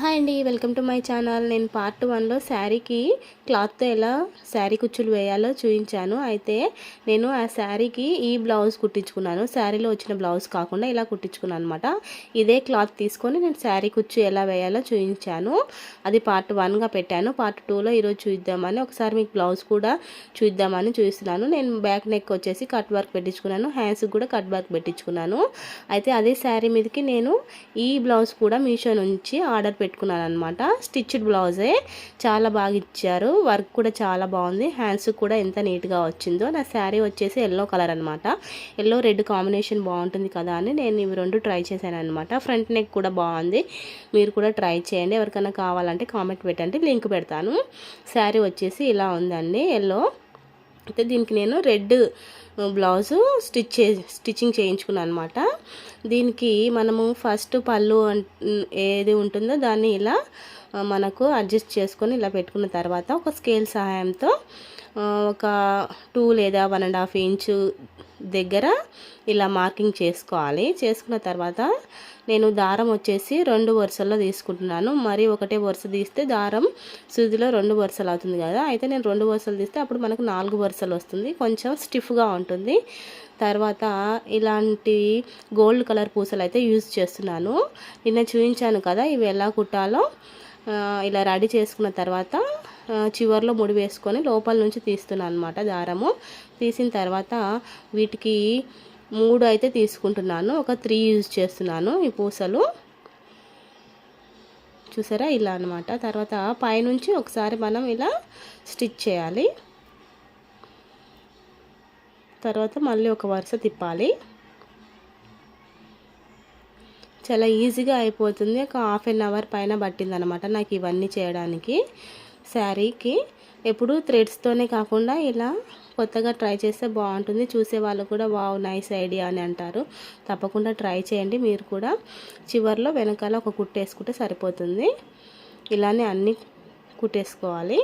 Hi అండి welcome to my channel. నేను part వన్లో శారీకి క్లాత్తో ఎలా శారీ కుచ్చులు వేయాలో చూపించాను. అయితే నేను ఆ శారీకి ఈ బ్లౌజ్ కుట్టించుకున్నాను. శారీలో వచ్చిన బ్లౌజ్ కాకుండా ఇలా కుట్టించుకున్నాను అనమాట ఇదే క్లాత్ తీసుకొని నేను శారీ కుచ్చు ఎలా వేయాలో చూపించాను. అది పార్ట్ వన్గా పెట్టాను. పార్ట్ టూలో ఈరోజు చూద్దామని ఒకసారి మీకు బ్లౌజ్ కూడా చూద్దామని చూస్తున్నాను. నేను బ్యాక్ నెక్ వచ్చేసి కట్ వర్క్ పెట్టించుకున్నాను. హ్యాండ్స్కి కూడా కట్ వర్క్ పెట్టించుకున్నాను. అయితే అదే శారీ మీదకి నేను ఈ బ్లౌజ్ కూడా మీషో నుంచి ఆర్డర్ పెట్టుకున్నాను అనమాట స్టిచ్డ్ బ్లౌజే. చాలా బాగా ఇచ్చారు. వర్క్ కూడా చాలా బాగుంది. హ్యాండ్స్ కూడా ఎంత నీట్గా వచ్చిందో. నా శారీ వచ్చేసి ఎల్లో కలర్ అనమాట ఎల్లో రెడ్ కాంబినేషన్ బాగుంటుంది కదా అని నేను ఇవి రెండు ట్రై చేశాను అనమాట ఫ్రంట్ నెక్ కూడా బాగుంది. మీరు కూడా ట్రై చేయండి. ఎవరికైనా కావాలంటే కామెంట్ పెట్టండి. లింక్ పెడతాను. శారీ వచ్చేసి ఇలా ఉందండి. ఎల్లో. అయితే దీనికి నేను రెడ్ బ్లౌజు స్టిచ్ చే స్టిచ్చింగ్ చేయించుకున్నాను అనమాట దీనికి మనము ఫస్ట్ పళ్ళు ఏది ఉంటుందో దాన్ని ఇలా మనకు అడ్జస్ట్ చేసుకొని ఇలా పెట్టుకున్న తర్వాత ఒక స్కేల్ సహాయంతో ఒక టూ లేదా వన్ అండ్ హాఫ్ ఇంచు దగ్గర ఇలా మార్కింగ్ చేసుకోవాలి. చేసుకున్న తర్వాత నేను దారం వచ్చేసి రెండు వరుసల్లో తీసుకుంటున్నాను. మరి ఒకటే వరుస తీస్తే దారం సూదిలో రెండు వరుసలు అవుతుంది కదా. అయితే నేను రెండు వరుసలు తీస్తే అప్పుడు మనకు నాలుగు వరుసలు వస్తుంది. కొంచెం స్టిఫ్గా ఉంటుంది. తర్వాత ఇలాంటి గోల్డ్ కలర్ పూసలు అయితే యూజ్ చేస్తున్నాను. నిన్న చూపించాను కదా ఇవి ఎలా కుట్టాలో. ఇలా రెడీ చేసుకున్న తర్వాత చివరిలో ముడి వేసుకొని లోపల నుంచి తీస్తున్నాను అనమాట దారము. తీసిన తర్వాత వీటికి మూడు అయితే తీసుకుంటున్నాను. ఒక త్రీ యూజ్ చేస్తున్నాను ఈ పూసలు. చూసారా? ఇలా అనమాట తర్వాత పైనుంచి ఒకసారి మనం ఇలా స్టిచ్ చేయాలి. తర్వాత మళ్ళీ ఒక వరుస తిప్పాలి. చాలా ఈజీగా అయిపోతుంది. ఒక హాఫ్ అన్ అవర్ పైన పట్టిందనమాట నాకు ఇవన్నీ చేయడానికి శారీకి. ఎప్పుడు థ్రెడ్స్తోనే కాకుండా ఇలా కొత్తగా ట్రై చేస్తే బాగుంటుంది. చూసే వాళ్ళు కూడా వావ్ నైస్ ఐడియా అని అంటారు. తప్పకుండా ట్రై చేయండి. మీరు కూడా చివరిలో వెనకాల ఒక కుట్టేసుకుంటే సరిపోతుంది. ఇలానే అన్నీ కుట్టేసుకోవాలి.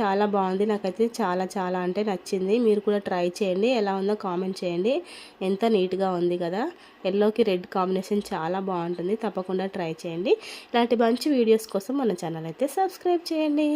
చాలా బాగుంది. నాకైతే చాలా చాలా అంటే నచ్చింది. మీరు కూడా ట్రై చేయండి. ఎలా ఉందో కామెంట్ చేయండి. ఎంత నీట్గా ఉంది కదా. ఎల్లోకి రెడ్ కాంబినేషన్ చాలా బాగుంటుంది. తప్పకుండా ట్రై చేయండి. ఇలాంటి మంచి వీడియోస్ కోసం మన ఛానల్ అయితే సబ్స్క్రైబ్ చేయండి.